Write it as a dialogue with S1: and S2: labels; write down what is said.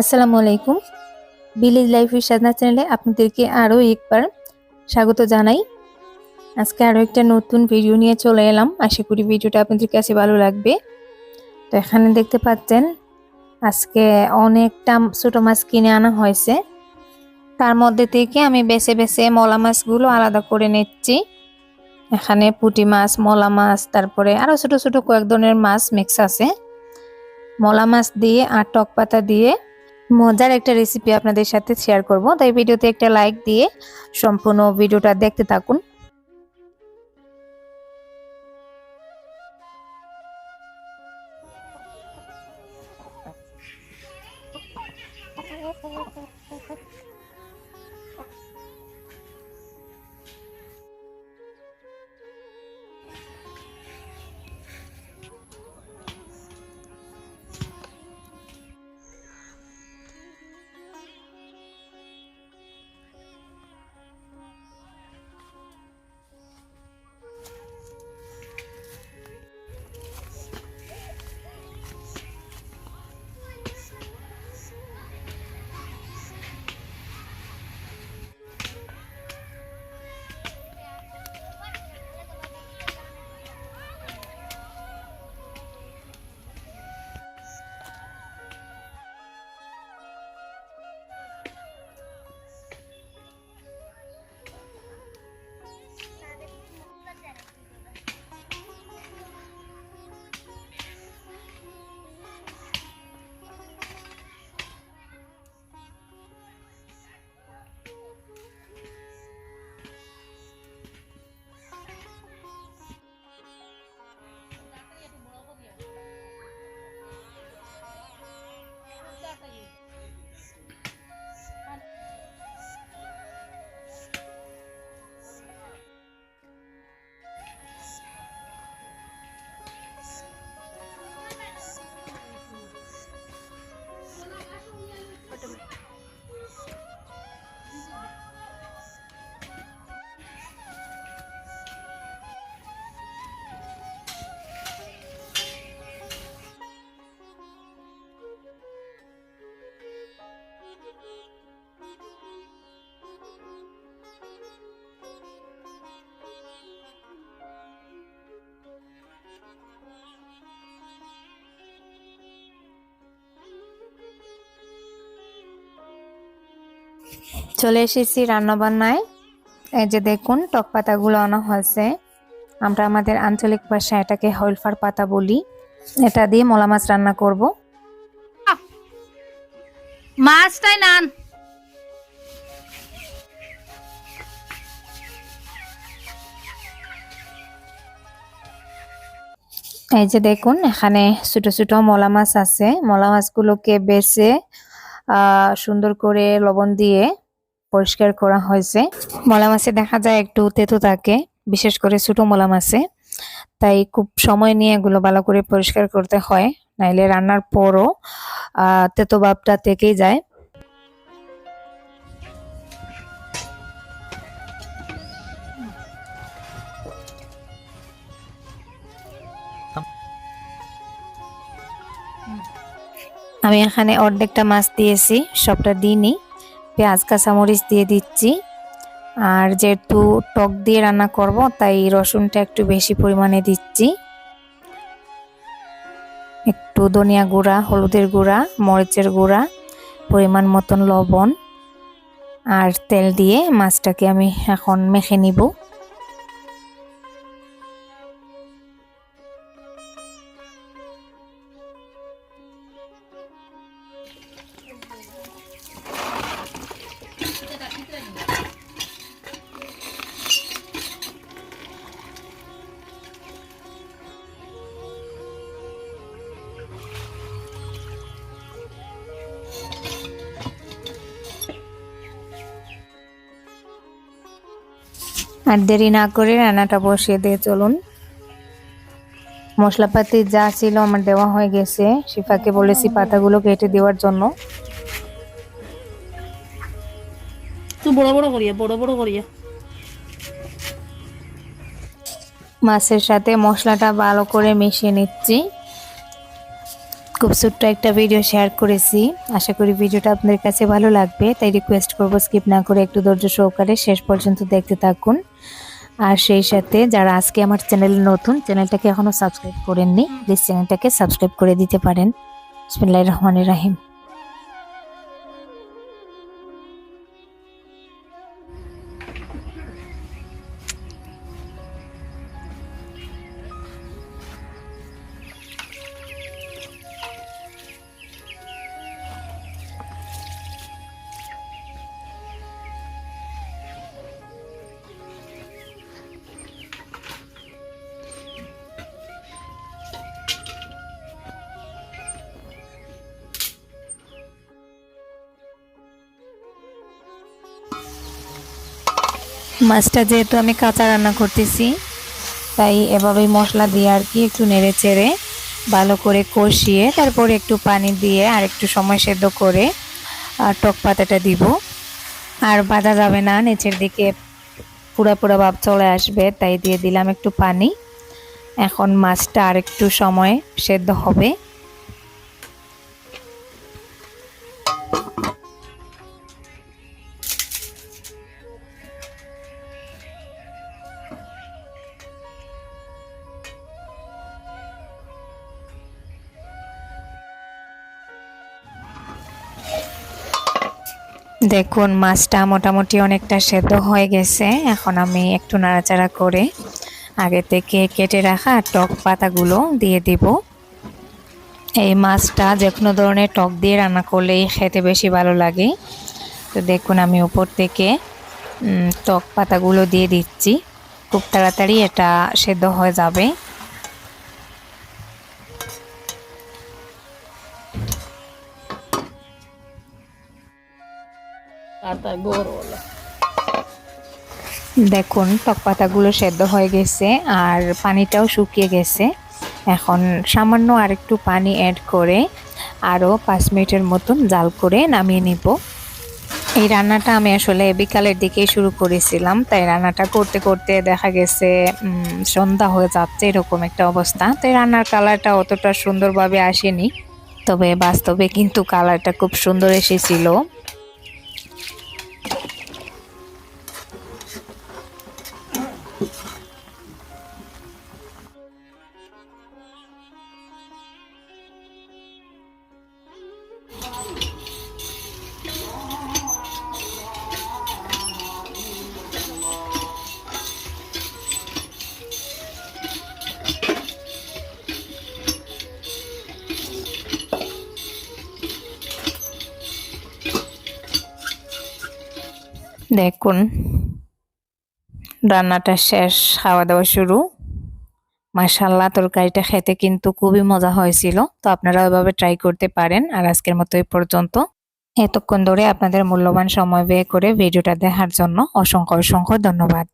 S1: আসসালামু আলাইকুম। ভিলেজ লাইফের সাধনা চ্যানেলে আপনাদেরকে আরও একবার স্বাগত জানাই। আজকে আরও একটা নতুন ভিডিও নিয়ে চলে এলাম। আশা করি ভিডিওটা আপনাদের কাছে ভালো লাগবে। তো এখানে দেখতে পাচ্ছেন, আজকে অনেকটা ছোটো মাছ কিনে আনা হয়েছে। তার মধ্যে থেকে আমি বেছে বেছে মলা মাছগুলো আলাদা করে নিচ্ছি। এখানে পুঁটি মাছ, মলা মাছ, তারপরে আরও ছোট ছোট কয়েক ধরনের মাছ মিক্স আছে। মলা মাছ দিয়ে আর টক পাতা দিয়ে মজার একটা রেসিপি আপনাদের সাথে শেয়ার করব। তাই ভিডিওতে একটা লাইক দিয়ে সম্পূর্ণ ভিডিওটা দেখতে থাকুন। চলে এসেছি রান্নাবান্নায়। এই যে দেখুন টক পাতাগুলো আনা হয়েছে। আমরা আমাদের আঞ্চলিক ভাষায় এটাকে হইলফার পাতা বলি। এটা দিয়ে মলা মাছ রান্না করব।
S2: মাছটাই নান।
S1: এই যে দেখুন এখানে ছোট ছোট মলা মাছ আছে। মলা মাছগুলোকে বেছে সুন্দর করে লবণ দিয়ে পরিষ্কার করা হয়েছে। মলা মাছে দেখা যায় একটু তেতো থাকে, বিশেষ করে ছোটো মলা মাছে। তাই খুব সময় নিয়ে এগুলো ভালো করে পরিষ্কার করতে হয়, নাইলে রান্নার পরও তেতো ভাবটা থেকেই যায়। আমি এখানে অর্ধেকটা মাছ দিয়েছি, সবটা দিইনি। পেঁয়াজ, কাঁচামরিচ দিয়ে দিচ্ছি। আর যেহেতু টক দিয়ে রান্না করব, তাই রসুনটা একটু বেশি পরিমাণে দিচ্ছি। একটু ধনিয়া গুঁড়া, হলুদের গুঁড়া, মরিচের গুঁড়া, পরিমাণ মতন লবণ। আর তেল দিয়ে মাছটাকে আমি এখন মেখে নিব। আর দেরি না করে রান্নাটা বসিয়ে দিয়ে চলুন। মশলাপাতি যা ছিল আমার দেওয়া হয়ে গেছে। শিফাকে বলেছি পাতাগুলো কেটে দেওয়ার জন্য।
S2: বড় বড় করিয়া বড় বড় করিয়া।
S1: মাছের সাথে মশলাটা ভালো করে মিশিয়ে নিচ্ছি। খুব ছোট্ট একটা ভিডিও শেয়ার করেছি। আশা করি ভিডিওটা আপনাদের কাছে ভালো লাগবে। তাই রিকোয়েস্ট করব স্কিপ না করে একটু ধৈর্য সহকারে শেষ পর্যন্ত দেখতে থাকুন। আর সেই সাথে যারা আজকে আমার চ্যানেলে নতুন চ্যানেলটাকে এখনও সাবস্ক্রাইব করেননি প্লিজ চ্যানেলটাকে সাবস্ক্রাইব করে দিতে পারেন। রহমানের রহমান রাহিম। মাছটা যেহেতু আমি কাঁচা রান্না করতেছি, তাই এভাবেই মশলা দিয়ে আর কি একটু নেড়ে চেড়ে ভালো করে কষিয়ে তারপরে একটু পানি দিয়ে আর একটু সময় সেদ্ধ করে আর টক পাতাটা দিব। আর বাঁধা যাবে না, নিচের দিকে পুরা পুরা ভাব চলে আসবে, তাই দিয়ে দিলাম একটু পানি। এখন মাছটা আর একটু সময় সেদ্ধ হবে। দেখুন, মাছটা মোটামুটি অনেকটা সেদ্ধ হয়ে গেছে। এখন আমি একটু নাড়াচাড়া করে আগে থেকে কেটে রাখা টক পাতাগুলো দিয়ে দিব। এই মাছটা যে কোনো ধরনের টক দিয়ে রান্না করলেই খেতে বেশি ভালো লাগে। তো দেখুন, আমি উপর থেকে টক পাতাগুলো দিয়ে দিচ্ছি। খুব তাড়াতাড়ি এটা সেদ্ধ হয়ে যাবে। দেখুন, টক পাতাগুলো সেদ্ধ হয়ে গেছে আর পানিটাও শুকিয়ে গেছে। এখন সামান্য আরেকটু পানি অ্যাড করে আরও পাঁচ মিনিটের মতন জাল করে নামিয়ে নিব। এই রান্নাটা আমি আসলে বিকালের দিকেই শুরু করেছিলাম, তাই রান্নাটা করতে করতে দেখা গেছে সন্ধ্যা হয়ে যাচ্ছে, এরকম একটা অবস্থা। তাই রান্নার কালারটা অতটা সুন্দরভাবে আসেনি, তবে বাস্তবে কিন্তু কালারটা খুব সুন্দর এসেছিল। দেখুন, রান্নাটা শেষ খাওয়া দাওয়া শুরু। মাসাল্লাহ তরকারিটা খেতে কিন্তু খুবই মজা হয়েছিল, তো আপনারা ওইভাবে ট্রাই করতে পারেন। আর আজকের মতো এই পর্যন্ত। এতক্ষণ ধরে আপনাদের মূল্যবান সময় ব্যয় করে ভিডিওটা দেখার জন্য অসংখ্য অসংখ্য ধন্যবাদ।